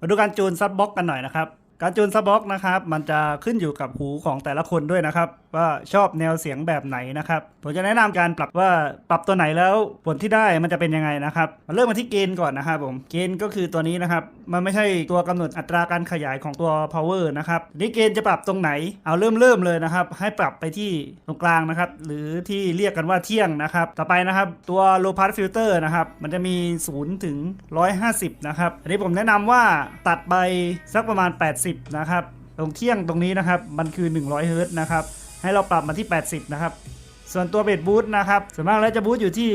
มาดูการจูนซับบ็อกกันหน่อยนะครับ การจูนซับบ็อกนะครับ มันจะขึ้นอยู่กับหูของแต่ละคนด้วยนะครับ ว่าชอบแนวเสียงแบบไหนนะครับผมจะแนะนำการปรับว่าปรับตัวไหนแล้วผลที่ได้มันจะเป็นยังไงนะครับมาเริ่มมาที่เกณฑ์ก่อนนะครับผมเกณฑ์ก็คือตัวนี้นะครับ มันไม่ใช่ตัวกำหนดอัตราการขยายของตัว power นะครับนี่เกณฑ์จะปรับตรงไหนเอาเริ่มเริ่มเลยนะครับ ให้ปรับไปที่ตรงกลางนะครับ หรือที่เรียกกันว่าเที่ยงนะครับ ต่อไปนะครับตัว low pass filter นะครับมันจะมี 0 ถึง 150 นะครับอันนี้ผมแนะนำว่าตัดไปสักประมาณ 80นะครับ ตรงเที่ยงตรงนี้นะครับ มันคือ 100 เฮิร์ตนะครับ ให้เราปรับมาที่ 80 นะครับ ส่วนตัวเบสบูทนะครับส่วนมากแล้วจะบูทอยู่ที่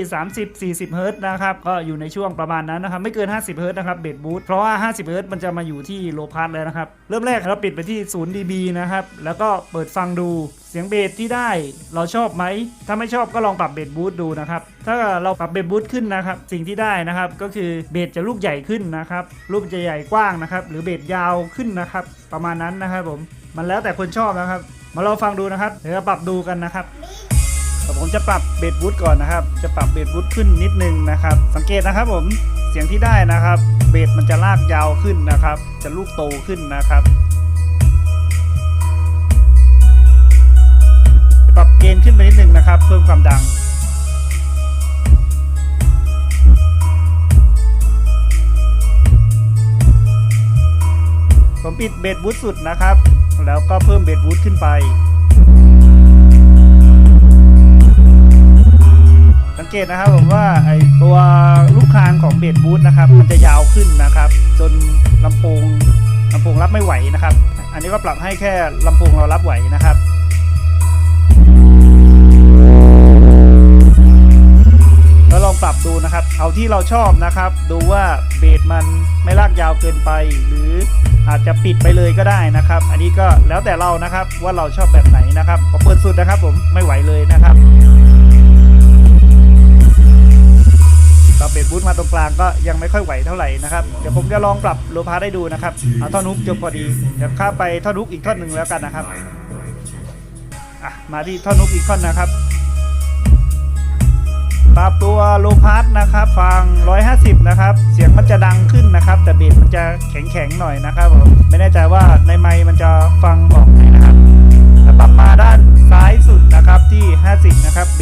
30-40เฮิร์ตนะครับก็อยู่ในช่วงประมาณนั้นนะครับไม่เกิน 50เฮิร์ตนะครับเบสบูทเพราะว่า 50เฮิร์ตมันจะมาอยู่ที่โลพาสแล้วนะครับเริ่มแรกเราปิดไปที่ 0 dB นะครับแล้วก็เปิดฟังดูเสียงเบสที่ได้เราชอบไหม ถ้าไม่ชอบก็ลองปรับเบสบูทดูนะครับ ถ้าเราปรับเบสบูทขึ้นนะครับ สิ่งที่ได้นะครับก็คือเบสจะลูกใหญ่ขึ้นนะครับลูกจะใหญ่กว้างนะครับ หรือเบสยาวขึ้นนะครับ ประมาณนั้นนะครับผม มันแล้วแต่คนชอบนะครับ มาลองฟังดูนะครับ เดี๋ยวปรับดูกันนะครับ ผมจะปรับเบสบูทก่อนนะครับ จะปรับเบสบูทขึ้นนิดนึงนะครับ สังเกตนะครับผมเสียงที่ได้นะครับ เบสมันจะลากยาวขึ้นนะครับ จะลูกโตขึ้นนะครับปรับเกณฑ์ขึ้นไปนิดนึงนะครับ เพิ่มความดังผมปิดเบสบูทสุดนะครับ แล้วก็เพิ่มเบสบูทขึ้นไป เกตนะครับผมว่าไอตัวลูกคางของเบสบูทนะครับ มันจะยาวขึ้นนะครับ จนลำโพงลำโพงรับไม่ไหวนะครับ อันนี้ก็ปรับให้แค่ลำโพงเรารับไหวนะครับแล้วลองปรับดูนะครับ เอาที่เราชอบนะครับ ดูว่าเบสมันไม่ลากยาวเกินไป หรืออาจจะปิดไปเลยก็ได้นะครับ อันนี้ก็แล้วแต่เรานะครับว่าเราชอบแบบไหนนะครับผมเปิดสุดนะครับ ผมไม่ไหวเลยนะครับ มาตรงกลางก็ยังไม่ค่อยไหวเท่าไหร่นะครับ เดี๋ยวผมจะลองปรับโลพาได้ดูนะครับ เอาท่อนฮุกจบพอดี เดี๋ยวข้าไปท่อนฮุกอีกท่อนหนึ่งแล้วกันนะครับอะมาที่ท่อนฮุกอีกท่อนนะครับ ปรับตัวโลพาสนะครับฟัง 150 นะครับ เสียงมันจะดังขึ้นนะครับ แต่เบสมันจะแข็งๆหน่อยนะครับผมไม่แน่ใจว่าใน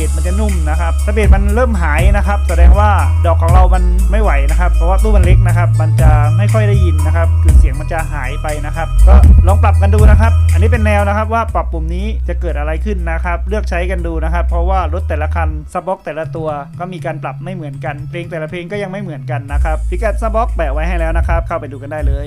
สมันจะนุ่มนะครับถ้าเบสมันเริ่มหายนะครับ แสดงว่าดอกของเรามันไม่ไหวนะครับ เพราะว่าตู้มันเล็กนะครับ มันจะไม่ค่อยได้ยินนะครับ คือเสียงมันจะหายไปนะครับ ก็ลองปรับกันดูนะครับ อันนี้เป็นแนวนะครับว่าปรับปุ่มนี้จะเกิดอะไรขึ้นนะครับ เลือกใช้กันดูนะครับ เพราะว่ารถแต่ละคันซับบ็อกแต่ละตัวก็มีการปรับไม่เหมือนกัน เพลงแต่ละเพลงก็ยังไม่เหมือนกันนะครับพิกัดซับบ็อกแปะไว้ให้แล้วนะครับ เข้าไปดูกันได้เลย